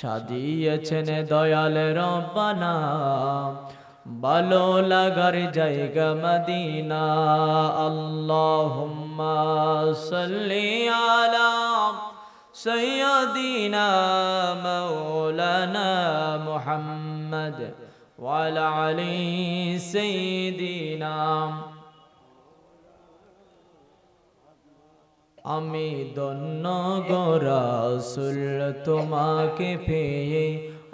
সাজিয়েছেন দয়াল রব্বানা। ভালো লাগার জায়গা মদিনা। আল্লাহুম্মা সাল্লি আলা সাইয়্যিদিনা ওয়ালা আলি সাইয়্যিদিনা আমি দন্য গোরাসুল তোমাকে পেয়ে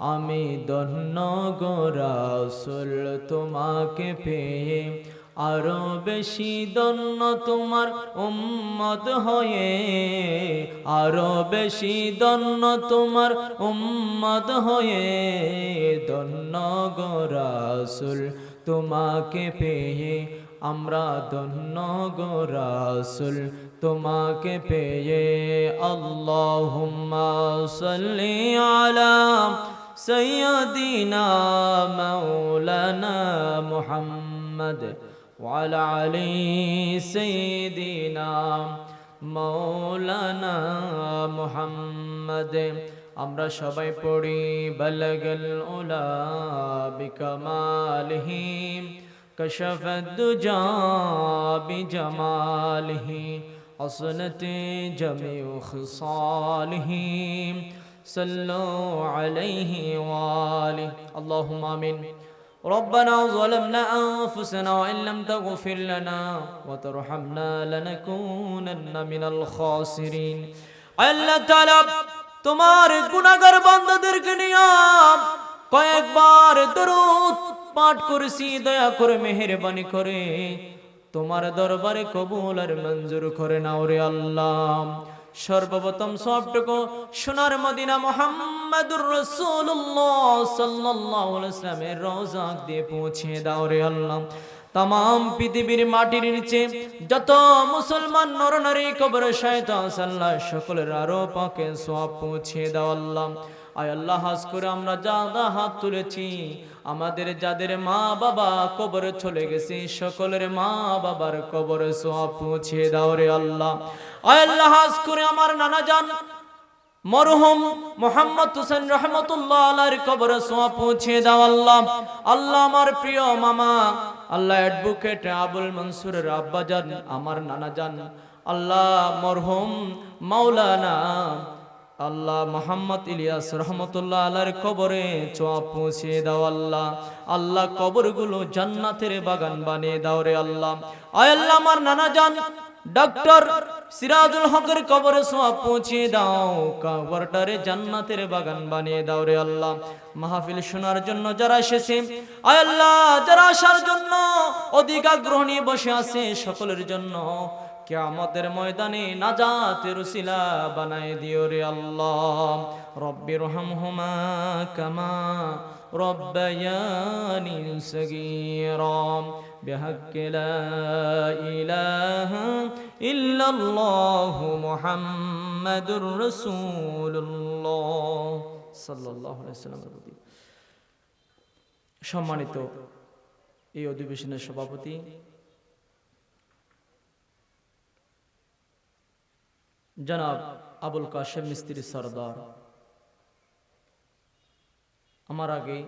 আমি দন্য গোরাসুল তোমাকে পেয়ে আরও বেশি দন্য তোমার উম্মত হয়ে, আরও বেশি দন্য তোমার উম্মত হয়ে দন্য গোরাসুল তোমাকে পেয়ে আমরা দন্য গোরাসুল তোমাকে পেয়ে আল্লাহুম্মা সাল্লি আলা سيدنا مولانا محمد وعلى علي سيدنا مولانا محمد আমরা সবাই পড়ি বলগল উলা বিকমালহি كشف الدجى بجماله حسنت جميع خصاله صلوا عليه وآله اللهم آمين ربنا ظلمنا أنفسنا وإن لم تغفر لنا وترحمنا لنكونن من الخاسرين আল্লাহ তাআলা তোমার গুনাহগার বান্দাদেরকে নিয়ে কয়েকবার দরুদ পাঠ করেছি দয়া করে মেহেরবানি করে তোমার দরবারে কবুল আর মঞ্জুর করে নাও রে আল্লাহ। সর্বপ্রথম সবটুকু সোনার মদিনা মোহাম্মদুর রসুল্লাহ সাল্লাল্লাহু আলাইহি ওয়াসাল্লামের রওজা দিয়ে পৌঁছে দাও রে আল্লাহ। তাম পৃথিবীর মাটির নিচে যত মুসলমান নরনারী কবর শায়ত আল্লাহ সকলের আরও পাকে সব পৌঁছে দাও আল্লাহ। আয় আল্লাহ হাস করে আমরা যা হাত তুলেছি আমাদের যাদের মা বাবা কবর চলে গেছে, সকলের মা বাবার কবর সব পৌঁছে দাও রে আল্লাহ। আল্লাহ হাস করে আমার নানা জান মরহুম মোহাম্মদ হোসেন রহমতুল্লাহ আল্লাহর কবর সোয়া পৌঁছে দাও আল্লাহ। আল্লাহ আমার প্রিয় মামা, আল্লাহ অ্যাডভোকেট আবুল মনসুরের আব্বাজান, আমার নানা জান। আল্লাহ মরহুম মাওলানা আল্লাহ মোহাম্মদ ইলিয়াস রহমতুল্লাহ আল্লাহর কবরে চোয়া পৌঁছে দাও আল্লাহ। আল্লাহ কবরগুলো জান্নাতের বাগান বানিয়ে দাও রে আল্লাহ। আয় আল্লাহ আমার নানা জান ডক্টর সিরাজুল হকের কবরে সোয়া পৌঁছে দাও। কবরটারে জান্নাতের বাগান বানিয়ে দাও রে আল্লাহ। মাহফিল শোনার জন্য যারা এসেছে, আয় আল্লাহ, যারা আসার জন্য অধিকার আগ্রহ নিয়ে বসে আছে, সকলের জন্য কিয়ামতের ময়দানে নাজাতের উসিলা বানায় দিও রে আল্লাহ রব্বির রহমহুমা কামা রব্বায়ানি সগীরা بحق لا إله إلا الله محمد رسول الله صلى الله عليه وسلم সম্মানিত এই অধিবেশনের সভাপতি জনাব আবুল কাশেম মিস্ত্রি সরদার। আমার আগে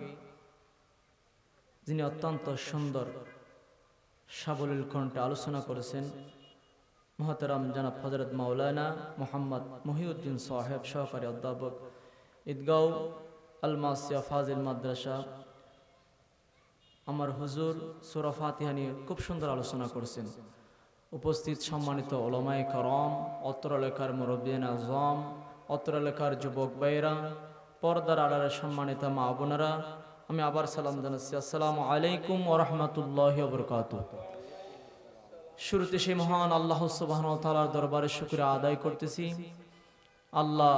যিনি অত্যন্ত সুন্দর সাবলীল কণ্ঠে আলোচনা করেছেন, মহতারাম জনাব হজরত মাওলানা মোহাম্মদ মহিউদ্দিন সাহেব সহকারী অধ্যাপক ঈদগাঁও আলমাসিয়া ফাজিল মাদ্রাসা, আমার হুজুর সুরা ফাতিহা নিয়ে খুব সুন্দর আলোচনা করেছেন। উপস্থিত সম্মানিত ওলামাই করম অত্র লেখার মুরব্বিন আজম অত্র লেখার যুবক ভাইরা পর্দার আড়ারে সম্মানিত মা বোনেরা, আমি আবার সালাম জানাচ্ছি। আসসালামু আলাইকুম ওরহমতুল্লাহ বরকাত শুরুতে সেই মহান আল্লাহ সুবাহন তালার দরবারে শুক্রিয়া আদায় করতেছি। আল্লাহ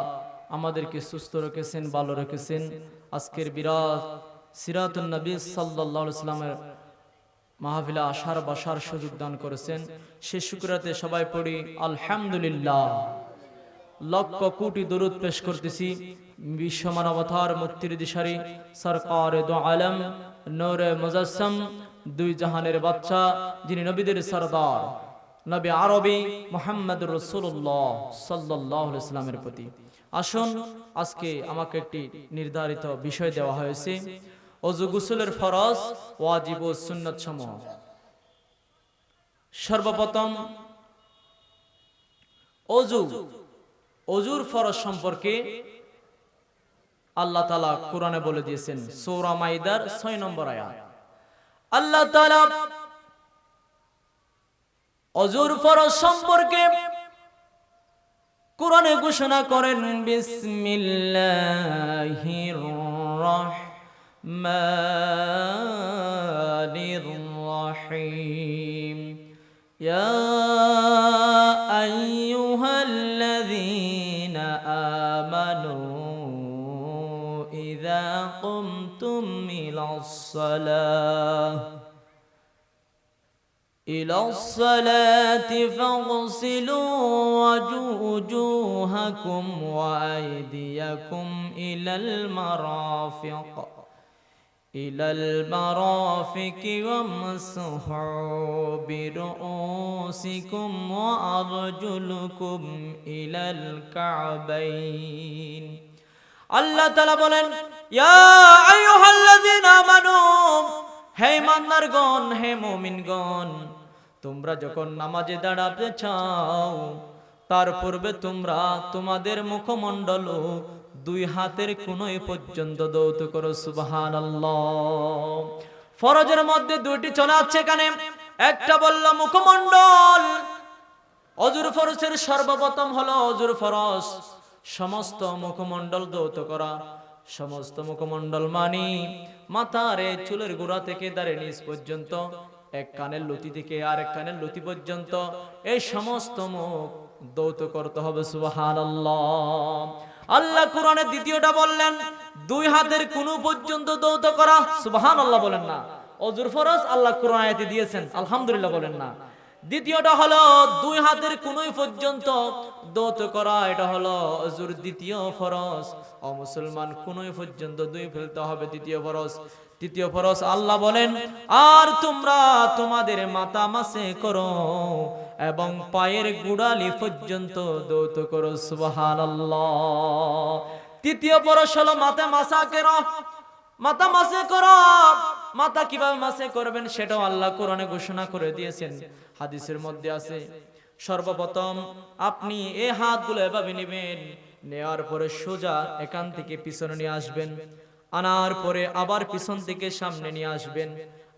আমাদেরকে সুস্থ রেখেছেন, ভালো রেখেছেন। আজকের বিরাট সিরাতুন নবী সাল্লাল্লাহু আলাইহি সাল্লামের মাহফিলে আসার বসার সুযোগ দান করেছেন। সে শুক্রাতে সবাই পড়ি, আলহামদুলিল্লাহ। লক্ষ কোটি দরুদ পেশ করতেছি। বিশ্ব মানবতার মুক্তির দিশারি, সরকার দো আলম, নূরে মুজাসম দুই জাহানের বাচ্চা, যিনি নবীদের সরদার। নবী আরবি মোহাম্মদ রসুল্লাহ সাল্লাহ ইসলামের প্রতি। আসুন, আজকে আমাকে একটি নির্ধারিত বিষয় দেওয়া হয়েছে। অজু গুসুলের ফরজ, ওয়াজিব ও সুন্নত সমূহ। সর্বপ্রথম, অজু। অজুর ফরজ সম্পর্কে আল্লাহ তালা কোরআনে বলে দিয়েছেন, সৌরা মাইদার ছয় নম্বর আয়াত। আল্লাহ তালা অজুর ফরজ সম্পর্কে কোরআনে ঘোষণা করেন, বিসমিল্লাহির রহমানির الرحمن الرحيم. يا أيها الذين آمنوا إذا قمتم إلى الصلاة إلى الصلاة فاغسلوا وجوهكم وأيديكم إلى المرافق. إلى المرافق وامسحوا برؤوسكم وأرجلكم إلى الكعبين আল্লাহ তালা বলেন ইয়া আইয়ুহাল্লাযীনা আমানু হে ইমানদারগণ হে মুমিনগণ তোমরা যখন নামাজে দাঁড়াতে চাও তার পূর্বে তোমরা তোমাদের মুখমণ্ডল ও দুই হাতের কোনোই পর্যন্ত দৌত করো, সুবহানাল্লাহ। ফরজের মধ্যে দুইটি চলে আছে এখানে। একটা বলল, মুখমণ্ডল। অজুর ফরজের সর্বপ্রথম হলো অজুর ফরজ। সমস্ত মুখমণ্ডল দৌত করা। সমস্ত মুখমণ্ডল মানি মাথারে চুলের গোড়া থেকে দাঁড়িয়ে নিচ পর্যন্ত, এক কানের লতি থেকে আর এক কানের লতি পর্যন্ত, এই সমস্ত মুখ দৌত করতে হবে সুবাহান আল্লাহ কোরআনের দ্বিতীয়টা বললেন, দুই হাতের কোন পর্যন্ত দৌত করা সুবাহান আল্লাহ বলেন না। অজুর ফরজ, আল্লাহ কোরআন আয়াতে দিয়েছেন, আলহামদুলিল্লাহ বলেন না। দ্বিতীয়টা হলো, দুই হাতের কোনই পর্যন্ত দৌত করা, এটা হলো অজুর দ্বিতীয় ফরজ। ও মুসলমান কোনই পর্যন্ত দুই ফেলতে হবে, দ্বিতীয় ফরজ। তৃতীয় ফরজ, আল্লাহ বলেন, আর তোমরা তোমাদের মাথা মাসে করো এবং পায়ের গুড়ালি পর্যন্ত দৌত করো, সুবহানাল্লাহ। তৃতীয় ফরজ হলো মাথা মাসা কেরো। মাথা মাসে করো। মাথা কীভাবে মাসে করবেন সেটাও আল্লাহ কোরআনে ঘোষণা করে দিয়েছেন, হাদিসের মধ্যে আছে। সর্বপ্রথম আপনি এই হাতগুলো এভাবে নেবেন, নেওয়ার পরে সোজা এখান থেকে পিছনে নিয়ে আসবেন। আনার পরে আবার পিছন থেকে সামনে নিয়ে আসবেন।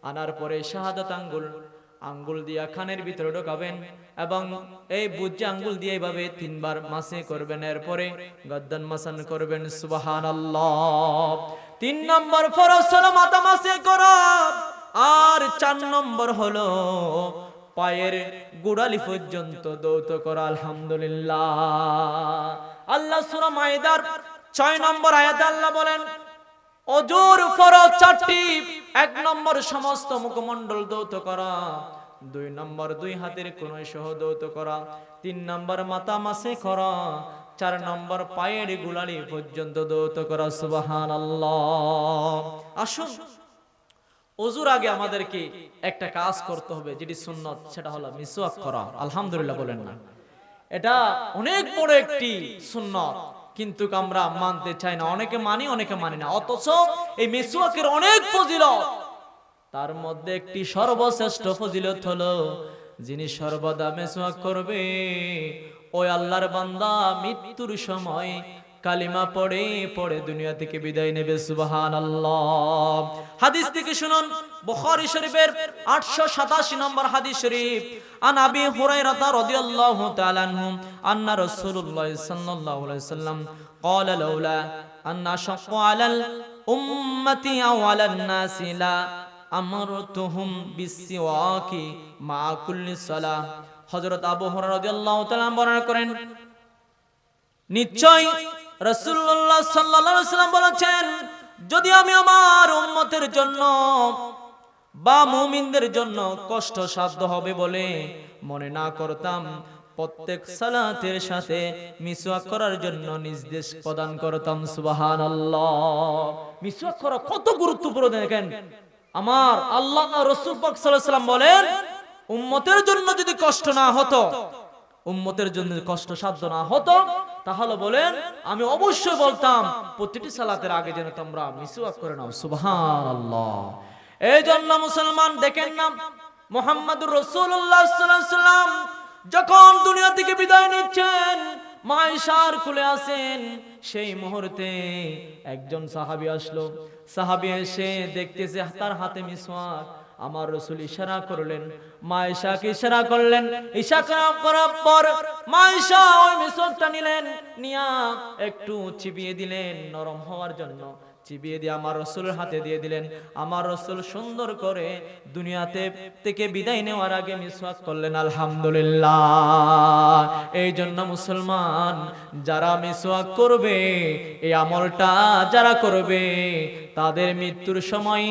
আনার পরে শাহাদাত আঙ্গুল আঙ্গুল দিয়া খানের ভিতরে ঢোকাবেন এবং এই বুজ্জে আঙ্গুল দিয়ে এইভাবে তিনবার মাসে করবেন। এরপরে গদ্দান মাসান করবেন সুবাহান তিন নম্বর ফরজ হলো মাথা মাসে করা। আর চার নম্বর হলো পায়ের গুড়ালি পর্যন্ত দৌত করা, আলহামদুলিল্লাহ। আল্লাহ সুরা মাইদার ছয় নম্বর আয়াতে আল্লাহ বলেন অজুর ফরজ চারটি। এক নম্বর সমস্ত মুখমণ্ডল দৌত করা। দুই নম্বর দুই হাতের কোন সহ দৌত করা। তিন নম্বর মাথা মাসে করা। চার নম্বর পায়ের গুলালি পর্যন্ত দৌত করা। সুবাহান আসুন, অজুর আগে আমাদেরকে একটা কাজ করতে হবে, যেটি সুন্নত, সেটা হলো মিসওয়াক করা। আলহামদুলিল্লাহ বলেন না। এটা অনেক বড় একটি সুন্নত। কিন্তু আমরা মানতে চাই না। অনেকে মানি অনেকে মানি না। অথচ এই মেসুয়াকের অনেক ফজিলত। তার মধ্যে একটি সর্বশ্রেষ্ঠ ফজিলত হলো, যিনি সর্বদা মেসুয়াক করবে। ওই আল্লাহর বান্দা, মৃত্যুর সময় কালিমা পড়ে পড়ে দুনিয়া থেকে বিদায় নেবে সুবাহান আল্লাহ হাদিস থেকে শুনুন বুখারী শরীফের 887 নম্বর হাদিস শরীফ আন আবি হুরায়রা রাদিয়াল্লাহু তাআলা আনহু আন্না রাসূলুল্লাহ সাল্লাল্লাহু আলাইহি ওয়াসাল্লাম قال لولا أن أشق على الأمة أو على الناس لا أمرتهم بالسواك مع كل صلاة হযরত আবু হুরায়রা রাদিয়াল্লাহু তাআলা বর্ণনা করেন নিশ্চয় রাসূলুল্লাহ সাল্লাল্লাহু আলাইহি ওয়াসাল্লাম বলেছেন যদি আমি আমার উম্মতের জন্য বা মুমিনদের জন্য কষ্ট সাধ্য হবে বলে মনে না করতাম, প্রত্যেক সালাতের সাথে মিসওয়াক করার জন্য নির্দেশ প্রদান করতাম সুবাহান আল্লাহ মিসওয়াক করা কত গুরুত্বপূর্ণ দেখেন। আমার আল্লাহ রসুল পাক সাল্লাল্লাহু সাল্লাম বলেন, উম্মতের জন্য যদি কষ্ট না হতো উম্মতের জন্য কষ্ট সাধ্য না হতো, তাহলে বলেন, আমি অবশ্যই বলতাম, প্রতিটি সালাতের আগে যেন তোমরা মিসওয়াক করে নাও, সুবহানাল্লাহ। এই জন্য মুসলমান, দেখেন না, মোহাম্মদুর রসুল্লাহ সাল্লাম যখন দুনিয়া থেকে বিদায় নিচ্ছেন মাইশার খুলে আসেন, সেই মুহূর্তে একজন সাহাবী আসলো। সাহাবী এসে দেখতেছে তার হাতে মিসওয়াক। আমার রসুল ইশারা করলেন মায়েশাকে ইশারা করলেন ইশারা করার পর মায়েশা ওই মিসওয়াকটা নিলেন, নিয়া একটু চিবিয়ে দিলেন নরম হওয়ার জন্য। চিবিয়ে দিয়ে আমার রসুলের হাতে দিয়ে দিলেন। আমার রসুল সুন্দর করে দুনিয়াতে থেকে বিদায় নেওয়ার আগে মিসওয়াক করলেন, আলহামদুলিল্লাহ। এই জন্য মুসলমান, যারা মিসওয়াক করবে, এই আমলটা যারা করবে, তাদের মৃত্যুর সময়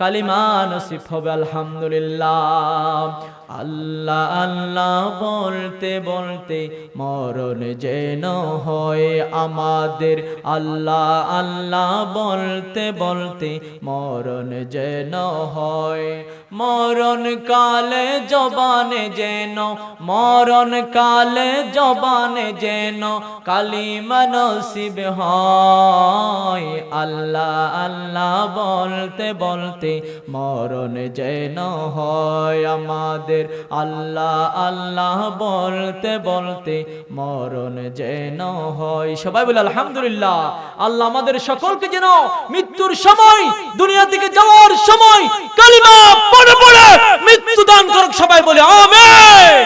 কালিমা নসিব হবে আলহামদুলিল্লাহ। আল্লাহ আল্লাহ বলতে বলতে মরণ যেন হয় আমাদের। আল্লাহ আল্লাহ বলতে বলতে মরণ যেন হয়। মরণ কালে জবানে যেন, মরণ কালে জবানে যেন কালিমা নসিব হয়। আল্লাহ আল্লাহ বলতে বলতে মরণ যেন হয় আমাদের। আল্লাহ আল্লাহ বলতে বলতে মরণ যেন হয়। সবাই বলে, আলহামদুলিল্লাহ, আল্লাহ আমাদের সকলকে যেন মৃত্যুর সময়, দুনিয়া থেকে যাওয়ার সময় কালিমা পড়ে পড়ে মৃত্যু দান করুক সবাই বলে, আমেন।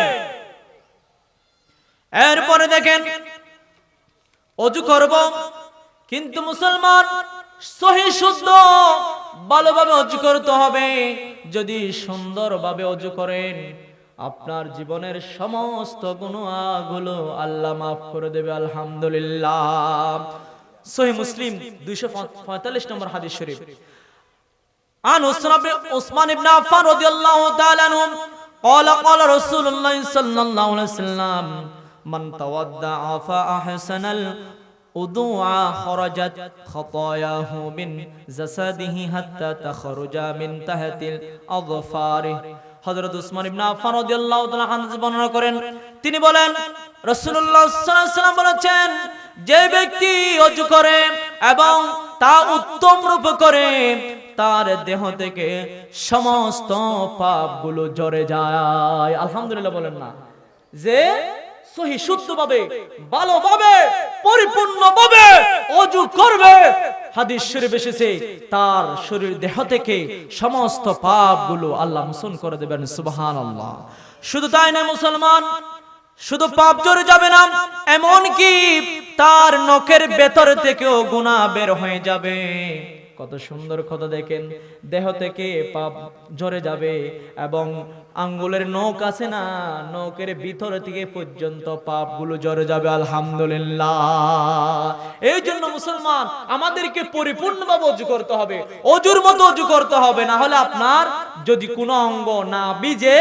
এরপরে দেখেন, অজু করব, কিন্তু মুসলমান সহি শুদ্ধ ভালোভাবে অজু করতে হবে যদি সুন্দরভাবে অজু করেন আপনার জীবনের সমস্ত গুণাগুলো আল্লাহ মাফ করে দেবে আলহামদুলিল্লাহ সহি মুসলিম দুইশো পঁয়তাল্লিশ নম্বর হাদিস শরীফ عن عثمان بن عفان رضي الله تعالى عنه قال قال رسول الله صلى الله عليه وسلم من تودع فأحسن الوضوء خرجت خطاياه من جسده حتى تخرج من تحت الأظفار হযরত উসমান ইবনে আফফান রাদিয়াল্লাহু তাআলা আনহু বর্ণনা করেন তিনি বলেন রাসূলুল্লাহ সাল্লাল্লাহু আলাইহি ওয়াসাল্লাম বলেছেন যে ব্যক্তি অজু করে এবং তা উত্তম রূপ করে তার দেহ থেকে সমস্ত পাপগুলো জরে যায় আলহামদুলিল্লাহ বলেন না যে সহি শুদ্ধভাবে, ভালোভাবে, পরিপূর্ণভাবে অজু করবে। হাদিস শরীফ এসেছে, তার শরীর দেহ থেকে সমস্ত পাপগুলো আল্লাহ মোচন করে দেবেন সুবহান আল্লাহ শুধু তাই না মুসলমান, শুধু পাপ জোরে যাবে না এমন কি তার নখের ভেতর থেকেও গুনাহ বের হয়ে যাবে। কত সুন্দর কথা দেখেন। দেহ থেকে পাপ ঝরে যাবে এবং আঙ্গুলের নখ আছে না, নখের ভিতর থেকে পর্যন্ত পাপগুলো ঝরে যাবে, আলহামদুলিল্লাহ। এই জন্য মুসলমান, আমাদেরকে পরিপূর্ণভাবে অজু করতে হবে, অজুর মতো অজু করতে হবে, না হলে আপনার যদি কোনো অঙ্গ না বিজে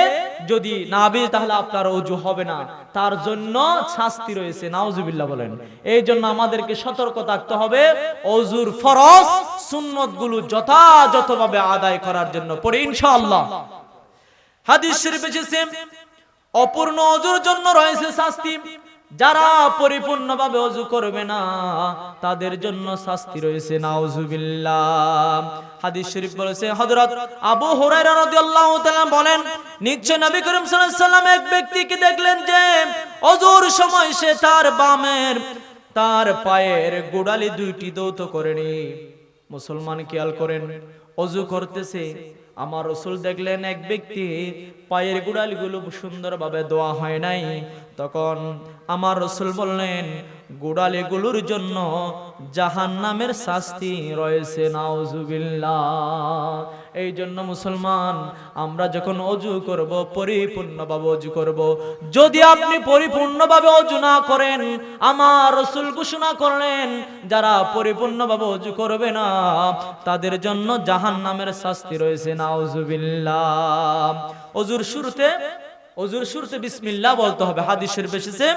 যদি না বিজে তাহলে আপনার অজু হবে না। তার জন্য শাস্তি রয়েছে, নাউজুবিল্লাহ বলেন। এই জন্য আমাদেরকে সতর্ক থাকতে হবে। অজুর ফরজ সুন্নতগুলো যথাযথভাবে আদায় করার জন্য পড়ে, ইনশাআল্লাহ। হাদিস শরীফ এসেছে, অপূর্ণ অজুর জন্য রয়েছে শাস্তি। যারা পরিপূর্ণভাবে অজু করবে না, তাদের জন্য শাস্তি রয়েছে, নাউজুবিল্লাহ। হাদিস শরীফ বলেছে, হযরত আবু হুরায়রা রাদিয়াল্লাহু তাআলা বলেন, নিশ্চয় নবী করিম সাল্লাল্লাহু আলাইহি সাল্লাম এক ব্যক্তিকে দেখলেন যে, অজুর সময় সে তার বামের, তার পায়ের গোড়ালি দুইটি দৌত করেনি। মুসলমান খেয়াল করেন, অজু করতেছে আমার রসুল দেখলেন এক ব্যক্তি, পায়ের গুড়ালগুলো সুন্দরভাবে দোয়া হয় নাই। তখন আমার রসুল বললেন গুড়ালিগুলোর জন্য জাহান নামের শাস্তি রয়েছে, নাউজুবিল্লাহ। এই জন্য মুসলমান, আমরা যখন অজু করব, পরিপূর্ণভাবে অজু করব, যদি আপনি পরিপূর্ণভাবে অজু না করেন, আমার রসুল ঘোষণা করলেন, যারা পরিপূর্ণভাবে অজু করবে না, তাদের জন্য জাহান নামের শাস্তি রয়েছে, নাউজুবিল্লাহ। অজুর শুরুতে অজুর শুরুতে বিসমিল্লাহ বলতে হবে, হাদিসের এসেছে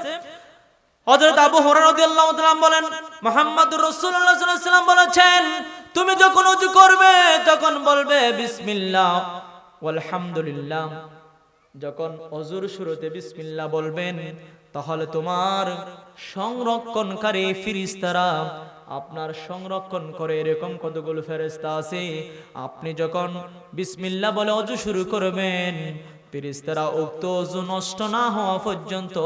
হযরত আবু হুরায়রা রাদিয়াল্লাহু তাআলা বলেন, মুহাম্মদুর রাসূলুল্লাহ সাল্লাল্লাহু বলেছেন, তুমি যখন ওযু করবে, তখন বলবে, বিসমিল্লাহ, ওয়ালহামদুলিল্লাহ। যখন অজুর শুরুতে বিসমিল্লাহ বলবেন, তাহলে তোমার সংরক্ষণকারী ফিরিস্তারা আপনার সংরক্ষণ করে এরকম কতগুলো ফেরেস্তা আছে? আপনি যখন বিসমিল্লাহ বলে অজু শুরু করবেন, ফিরিস্তারা উক্ত অজু নষ্ট না হওয়া পর্যন্ত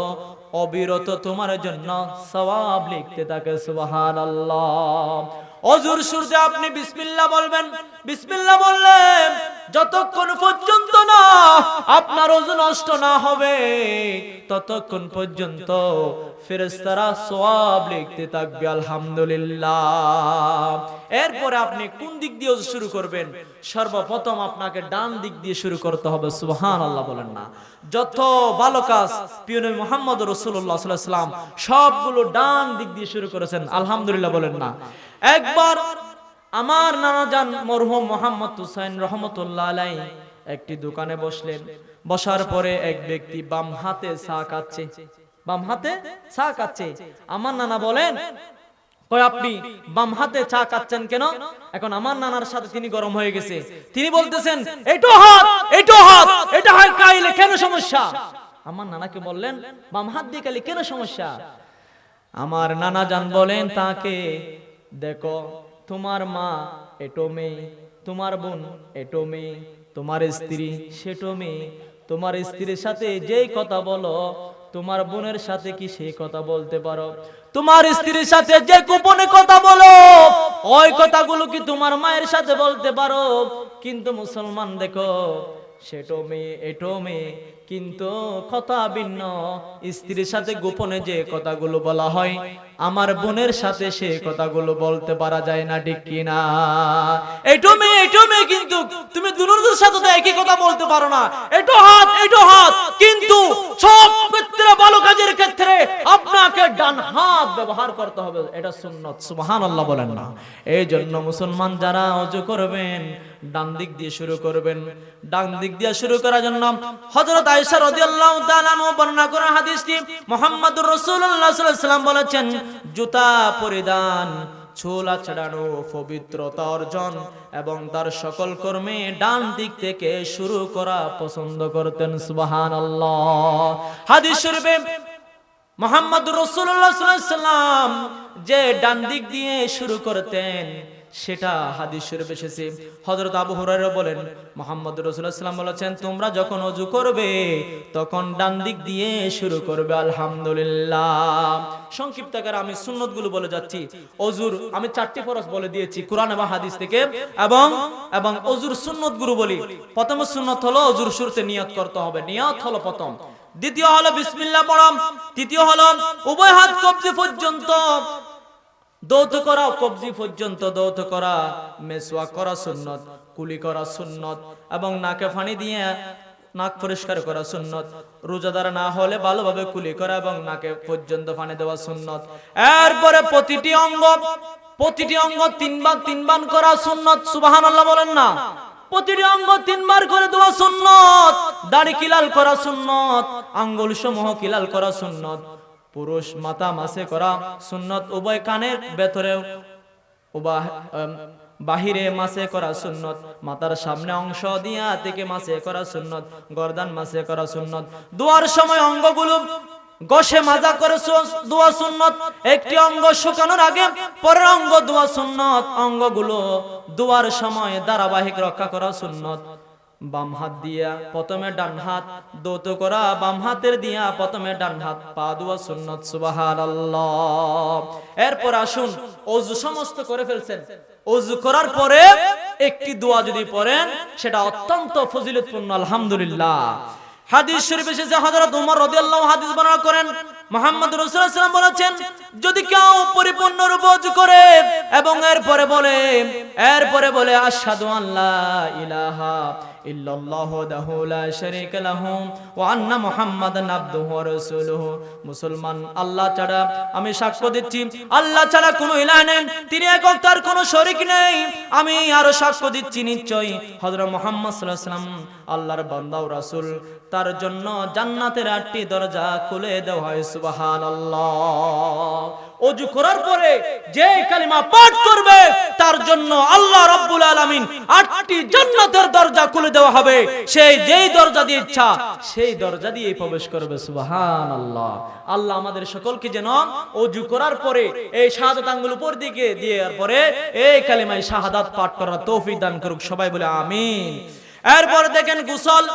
অবিরত তোমার জন্য সবাব লিখতে থাকে সুবহানাল্লাহ। অজুর শুরুতে আপনি বিসমিল্লাহ বলবেন। বিসমিল্লাহ বললেন, যতক্ষণ পর্যন্ত না আপনার অজু নষ্ট না হবে, ততক্ষণ পর্যন্ত সওয়াব লিখতে থাকবে, আলহামদুলিল্লাহ। এরপরে আপনি কোন দিক দিয়ে শুরু করবেন? সর্বপ্রথম আপনাকে ডান দিক দিয়ে শুরু করতে হবে, সুবহানাল্লাহ বলেন না। যত ভালো কাজ, প্রিয় নবী মুহাম্মদ আলাইহি সাল্লাম সবগুলো ডান দিক দিয়ে শুরু করেছেন, আলহামদুলিল্লাহ বলেন না। একবার আমার নানা জান মরহুম মোহাম্মদ হুসাইন রহমতুল্লাহ আলাই একটি দোকানে বসলেন। বসার পরে এক ব্যক্তি বাম হাতে চা খাচ্ছে। বাম হাতে চা খাচ্ছে। আমার নানা বলেন আপনি বাম হাতে চা খাচ্ছেন কেন? এখন আমার নানার সাথে তিনি গরম হয়ে গেছে। তিনি বলতেছেন, এটো হাত এটো হাত, এটা হয় কাইলে কেন সমস্যা? আমার নানাকে বললেন, বাম হাত দিয়ে কাইলে কেন সমস্যা? আমার নানা জান বলেন, তাকে দেখো, তোমার মা এটো মেয়ে, তোমার বোন এটো মেয়ে, তোমার স্ত্রী সেটো মেয়ে, তোমার স্ত্রীর সাথে যেই কথা বলো, তোমার বোনের সাথে কি সেই কথা বলতে পারো? তোমার স্ত্রীর সাথে যে গোপনে কথা বলো, ওই কথাগুলো কি তোমার মায়ের সাথে বলতে পারো? কিন্তু মুসলমান দেখো, সেটো মেয়ে, এটো মেয়ে, কিন্তু কথা ভিন্ন। স্ত্রীর সাথে গোপনে যে কথাগুলো বলা হয় আমার বোনের সাথে সে কথাগুলো বলতে পারা যায় না ঠিক কিনা? এটো মেয়ে এটো মেয়ে কিন্তু তুমি দুনুর সাথে তো একই কথা বলতে পারো না। এটো হাত এটো হাত। কিন্তু সব ক্ষেত্রে ভালো কাজের ক্ষেত্রে আপনাকে ডান হাত ব্যবহার করতে হবে এটা সুন্নত সুবহানাল্লাহ বলেন না। এই জন্য মুসলমান যারা অজু করবেন ডান দিক দিয়ে শুরু করবেন ডান দিক দিয়ে শুরু করার জন্য হযরত আয়েশা রাদিয়াল্লাহু তাআলা বর্ণনা করা হাদিসটি মুহাম্মদুর রাসূলুল্লাহ সাল্লাল্লাহু আলাইহি ওয়াসাল্লাম বলেছেন জুতা পরিধান, ছোলা ছাড়ানো পবিত্রতা অর্জন এবং তার সকল কর্মে ডান দিক থেকে শুরু করা পছন্দ করতেন, সুবহানাল্লাহ। হাদিস শরীফে মোহাম্মদ রসুল্লাহ সাল্লাম যে ডান দিক দিয়ে শুরু করতেন সেটা হাদিস শরীফ এসেছে। হযরত আবু হুরায়রা বলেন, মোহাম্মদ রাসূলুল্লাহ সাল্লাম বলেছেন, তোমরা যখন ওযু করবে, তখন ডান দিক দিয়ে শুরু করবে, আলহামদুলিল্লাহ। সংক্ষিপ্ত আকারে আমি সুন্নতগুলো বলে যাচ্ছি। অজুর আমি চারটি ফরজ বলে দিয়েছি, কোরআন এবং হাদিস থেকে। এবং এবং অজুর সুন্নতগুলো বলি। প্রথম সুন্নত হলো অজুর শুরুতে নিয়ত করতে হবে। নিয়ত হলো প্রথম। দ্বিতীয় হলো বিসমিল্লাহ পড়াম। তৃতীয় হলো উভয় হাত কবজি পর্যন্ত দৌত করা, কবজি পর্যন্ত দৌত করা, মেসওয়া করা সুন্নত, কুলি করা সুন্নত, এবং নাকে ফানি দিয়ে নাক পরিষ্কার করা সুন্নত, রোজাদার না হলে ভালোভাবে কুলি করা এবং নাকে পর্যন্ত ফানি দেওয়া সুন্নত। এরপরে প্রতিটি অঙ্গ প্রতিটি অঙ্গ তিনবার তিনবার করা সুন্নত, সুবহানাল্লাহ বলেন না। প্রতিটি অঙ্গ তিনবার করে দেওয়া সুন্নত, দাড়ি কিলাল করা সুন্নত আঙ্গুল সমূহ কিলাল করা সুন্নত। পুরুষ মাথা মাসে করা সুন্নত উভয় কানের ভেতরে বাহিরে মাসে করা সুন্নত মাথার সামনে অংশ দিয়া থেকে মাসে করা সুন্নত, গর্দান মাসে করা সুন্নত। দোয়ার সময় অঙ্গগুলো গসে মাজা করে দোয়া সুন্নত, একটি অঙ্গ শুকানোর আগে পরের অঙ্গ দোয়া সুন্নত, অঙ্গগুলো দোয়ার সময় ধারাবাহিক রক্ষা করা সুন্নত। বাম হাত দিয়া প্রথমে ডান হাত, দৌত করা বাম হাতের দিয়া প্রথমে ডান হাত, পা দুয়া সুন্নত, সুবহানাল্লাহ। এরপর আসুন, অজু সমস্ত করে ফেলছেন। অজু করার পরে একটি দোয়া যদি পড়েন, সেটা অত্যন্ত ফজিলতপূর্ণ, আলহামদুলিল্লাহ। হাদিস শরীফ এসেছে, হযরত উমর রাদিয়াল্লাহু হাদিস বর্ণনা করেন, মোহাম্মদ রসুলাম বলেছেন, যদি কেউ পরিপূর্ণ রূপ অজু করে, এবং এরপরে বলে এরপরে বলে, আশহাদু আল্লাহ ইলাহা আমি সাক্ষ্য দিচ্ছি। আল্লাহ ছাড়া কোনো ইলাহ নেই। তিনি একক, তার কোনো শরীক নেই। আমি আরও সাক্ষ্য দিচ্ছি নিশ্চয়ই। হযরত মুহাম্মদ সাল্লাল্লাহু আলাইহি ওয়াসাল্লাম, আল্লাহর বান্দা ও রাসূল, তার জন্য জান্নাতের আটটি দরজা খুলে দেওয়া হয়। সুবহানাল্লাহ। অজু করার পরে যে কালিমা পাঠ করবে, তার জন্য আল্লাহ রাব্বুল আলামিন আটটি জান্নাতের দরজা খুলে দেওয়া হবে। সেই যেই দরজা দিয়ে ইচ্ছা, সেই দরজা দিয়ে প্রবেশ করবে, সুবহানাল্লাহ। আল্লাহ আমাদের সকলকে যেন অজু করার পরে, এই শাহাদাত আঙ্গুল উপর দিকে দিয়ে পরে, এই কালিমায় শাহাদাত পাঠ করার তৌফিক দান করুক, সবাই বলে আমিন। এরপর দেখেন গোসল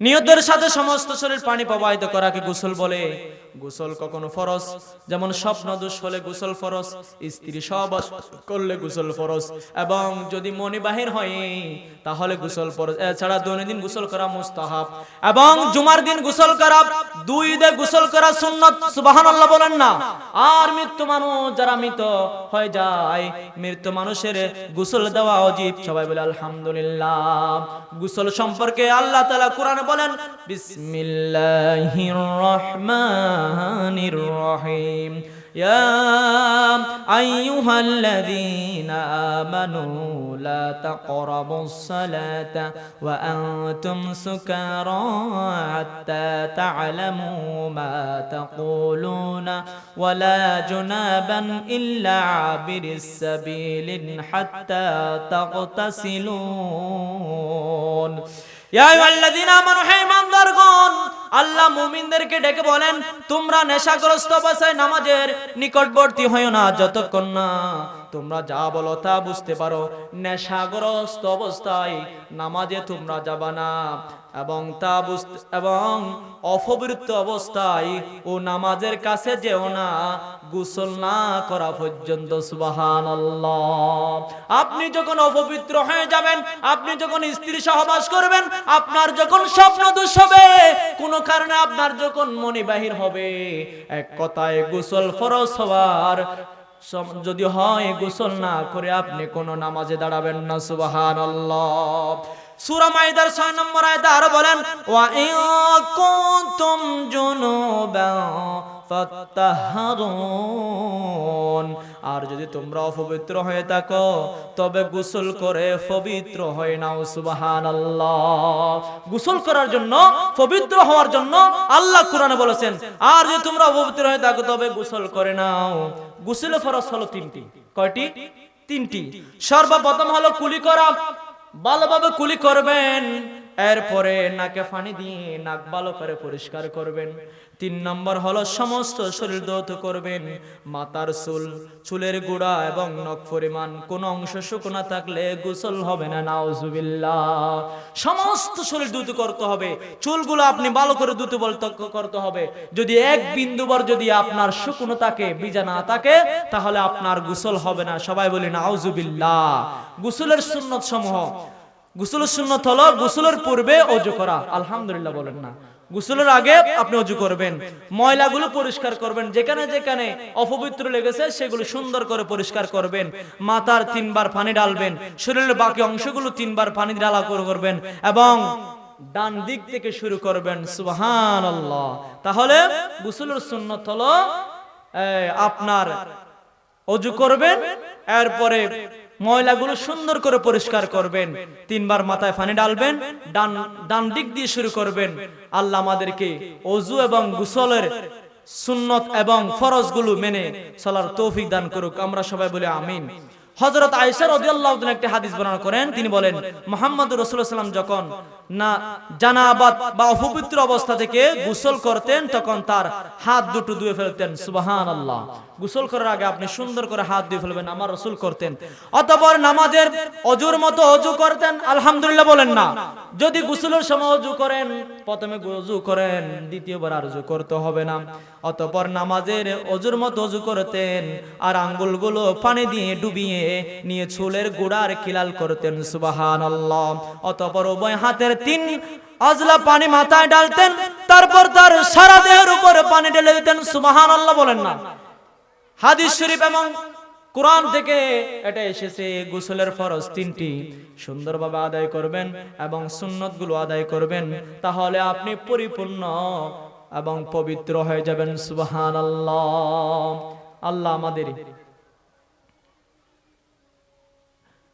নিয়তের সাথে সমস্ত শরীর পানি প্রবাহিত করাকে গোসল বলে। গোসল কখনো ফরজ? যেমন স্বপ্ন দোষ হলে গোসল ফরজ, স্ত্রী সহবাস করলে গোসল ফরজ। এবং যদি মনি বাহির হয়, তাহলে গোসল ফরজ। এছাড়া দৈনন্দিন গোসল করা মুস্তাহাব। এবং জুমার দিন গোসল করা, দুই ঈদে গোসল করা সুন্নত, সুবহানাল্লাহ বলেন না। আর মৃত্যু মানুষ যারা মৃত হয়ে যায়, মৃত্যু মানুষের গোসল দেওয়া অজীব সবাই বলে, আলহামদুলিল্লাহ। গোসল সম্পর্কে আল্লাহ তাআলা কোরআনে বলেন বিসমিল্লাহির রহমানির রহিম يا أيها الذين آمنوا لا تقربوا الصلاة وأنتم سكارى حتى تعلموا ما تقولون ولا جنابا إلا عابر السبيل حتى تغتسلون আল্লাহ মুমিনদেরকে ডেকে বলেন, তোমরা নেশাগ্রস্ত অবস্থায় নামাজের নিকটবর্তী হয় না, যতক্ষণ না তোমরা যা বলো তা বুঝতে পারো। নেশাগ্রস্ত অবস্থায় নামাজে তোমরা যাবা না। এবং তা বুঝতে এবং অপবিত্র অবস্থায় ও নামাজের কাছে যেও না, গোসল না করা পর্যন্ত, সুবহানাল্লাহ। আপনি যখন অপবিত্র হয়ে যাবেন, আপনি যখন স্ত্রী সহবাস করবেন, আপনার যখন স্বপ্ন দোষ হবে, কোনো কারণে আপনার যখন মনে বাহির হবে, এক কথায় গোসল ফরজ হওয়ার যদি হয় গোসল না করে আপনি কোন নামাজে দাঁড়াবেন না, সুবহানাল্লাহ। সূরা মাইদার 6 নম্বর আরও যদি তোমরা অপবিত্র হয়ে থাকো, তবে গোসল করে পবিত্র হয়ে নাও, সুবহানাল্লাহ। গোসল করার জন্য, পবিত্র হওয়ার জন্য আল্লাহ কোরআনে বলেছেন, আর যদি তোমরা অপবিত্র হয়ে থাকো, তবে গোসল করে নাও। গোসলে ফরজ হলো তিনটি। কয়টি? তিনটি। সর্বপ্রথম হলো কুলি করা। ভালোভাবে কুলি করবেন এরপরে নাকে ফানি দিয়ে নাক ভালো করে পরিষ্কার করবেন। তিন নম্বর হলো সমস্ত শরীর দৌত করবেন। মাথার চুল, চুলের গুড়া এবং নখ পরিমাণ, কোন অংশ শুকনা থাকলে গোসল হবে না, নাউজুবিল্লাহ। সমস্ত শরীর দ্রুত করতে হবে। চুলগুলো আপনি ভালো করে দ্রুত বলতে করতে হবে। যদি এক বিন্দুবার যদি আপনার শুকনো থাকে বিজা না থাকে, তাহলে আপনার গোসল হবে না। সবাই বলি, নাউজুবিল্লাহ। গোসলের সুন্নত সমূহ। গোসলের সুন্নত হলো গোসলের পূর্বে অজু করা। আলহামদুলিল্লাহ বলেন না। গোসলের আগে আপনি অজু করবেন, ময়লাগুলো পরিষ্কার করবেন, যেখানে যেখানে অপবিত্র লেগেছে সেগুলো সুন্দর করে পরিষ্কার করবেন, মাথার তিনবার পানি ডালবেন শরীরের বাকি অংশগুলো তিনবার পানি ডালা করে করবেন, এবং ডান দিক থেকে শুরু করবেন সুবহান তাহলে গোসলের সুন্নত হলো আপনার অজু করবেন, এরপরে ময়লাগুলো সুন্দর করে পরিষ্কার করবেন। তিনবার মাথায় পানি ডালবেন ডান ডান দিক দিয়ে শুরু করবেন। আল্লাহ আমাদেরকে অজু এবং গুসলের সুন্নত এবং ফরজগুলো মেনে চলার তৌফিক দান করুক। আমরা সবাই বলি আমিন। হযরত আয়েশা রাদিয়াল্লাহু তাআলা একটি হাদিস বর্ণনা করেন। তিনি বলেন মুহাম্মদ সাল্লাম যখন না জানাবাত বা অপবিত্র অবস্থা থেকে গোসল করতেন, তখন তার হাত দুটো ধুয়ে ফেলতেন। সুবহানাল্লাহ। গোসল করার আগে আপনি সুন্দর করে হাত দিয়ে ফেলবেন, আমার রসুল করতেন। অতপর নামাজের অজুর মতো অজু করতেন, আলহামদুলিল্লাহ বলেন না। যদি গোসলের সময় অজু করেন, প্রথমে অজু করেন, দ্বিতীয়বার আর অজু করতে হবে না। অতপর নামাজের অজুর মতো অজু করতেন, আর আঙ্গুলগুলো পানি দিয়ে ডুবিয়ে নিয়ে চুলের গোড়ার খিলাল করতেন সুবাহান আল্লাহ অতপর উভয় হাতের তিন আজলা পানি মাথায় ডালতেন, তারপর তার সারা দেহের উপর পানি ঢেলে দিতেন সুবাহান আল্লাহ বলেন না। হাদিস শরীফ এবং কোরআন থেকে এটা এসেছে গোসলের ফরজ তিনটি। সুন্দরভাবে আদায় করবেন এবং সুন্নতগুলো আদায় করবেন তাহলে আপনি পরিপূর্ণ এবং পবিত্র হয়ে যাবেন সুবহান আল্লাহ আল্লাহ আমাদের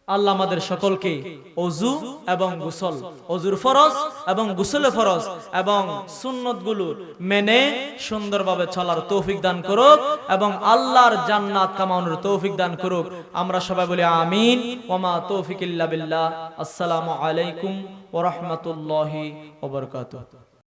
আল্লাহ আমাদের সকলকে অজু এবং গুসল, অজুর ফরজ এবং গুসলের ফরজ এবং সুন্নত মেনে সুন্দরভাবে চলার তৌফিক দান করুক এবং আল্লাহর জান্নাত কামানোর তৌফিক দান করুক। আমরা সবাই বলি আমিন। ওমা তৌফিক বিল্লাহ। আসসালামু আলাইকুম বারাকাতুহু।